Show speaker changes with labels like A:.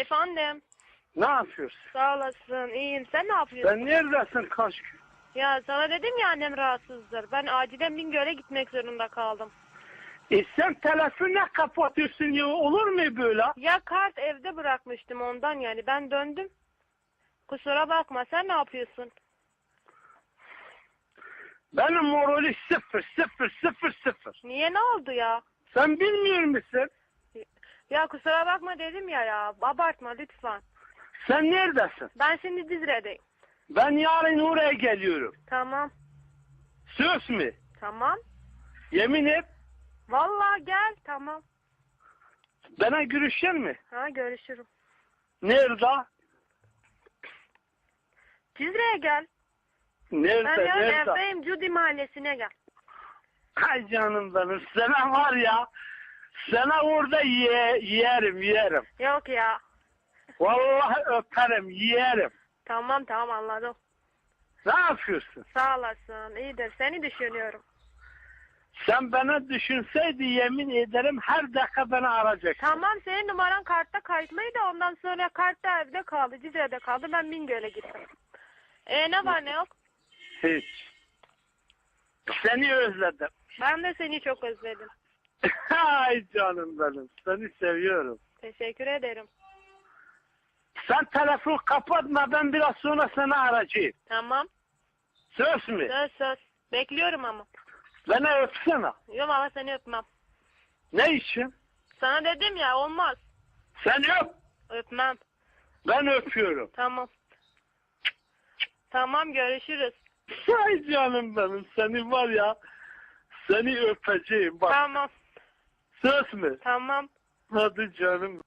A: Efendim.
B: Ne yapıyorsun?
A: Sağ olasın. İyiyim. Sen ne yapıyorsun?
B: Sen neredesin kaç gün?
A: Ya sana dedim ya annem rahatsızdır. Ben acilen Bingöl'e gitmek zorunda kaldım.
B: E sen telefonu kapatıyorsun ya olur mu böyle?
A: Ya kart evde bırakmıştım ondan yani. Ben döndüm. Kusura bakma. Sen ne yapıyorsun?
B: Benim morali sıfır sıfır sıfır sıfır.
A: Niye ne oldu ya?
B: Sen bilmiyor musun?
A: Ya kusura bakma dedim ya ya. Abartma lütfen.
B: Sen neredesin?
A: Ben şimdi Dizre'deyim.
B: Ben yarın oraya geliyorum.
A: Tamam.
B: Söz mü?
A: Tamam.
B: Yemin et.
A: Vallahi gel. Tamam.
B: Bana görüşecek mi?
A: Ha görüşürüm.
B: Nerede?
A: Cizre'ye gel.
B: Nerede?
A: Ben yarın
B: nerede?
A: evdeyim. Cudi mahallesine gel.
B: Ay canım benim. Sana var ya. Sana orada ye, yerim yerim.
A: Yok ya.
B: Vallahi öperim yerim.
A: Tamam tamam anladım.
B: Ne yapıyorsun?
A: Sağ olasın. İyidir. Seni düşünüyorum.
B: Sen bana düşünseydi yemin ederim her dakika beni arayacaksın.
A: Tamam senin numaran kartta kayıtlıydı. Ondan sonra kart da evde kaldı. Cizre'de kaldı. Ben Bingöl'e gittim. E ne var ne yok?
B: Hiç. Seni özledim.
A: Ben de seni çok özledim.
B: Ay canım benim. Seni seviyorum.
A: Teşekkür ederim.
B: Sen telefon kapatma ben biraz sonra seni arayacağım.
A: Tamam.
B: Söz mü?
A: Söz söz. Bekliyorum ama.
B: Beni öpsene.
A: Yok ama seni öpmem.
B: Ne için?
A: Sana dedim ya olmaz.
B: Sen öp.
A: Öpmem.
B: Ben öpüyorum.
A: Tamam. Tamam görüşürüz.
B: Ay canım benim. Seni var ya. Seni öpeceğim. Bak
A: Tamam.
B: Söz mü?
A: Tamam.
B: Hadi canım.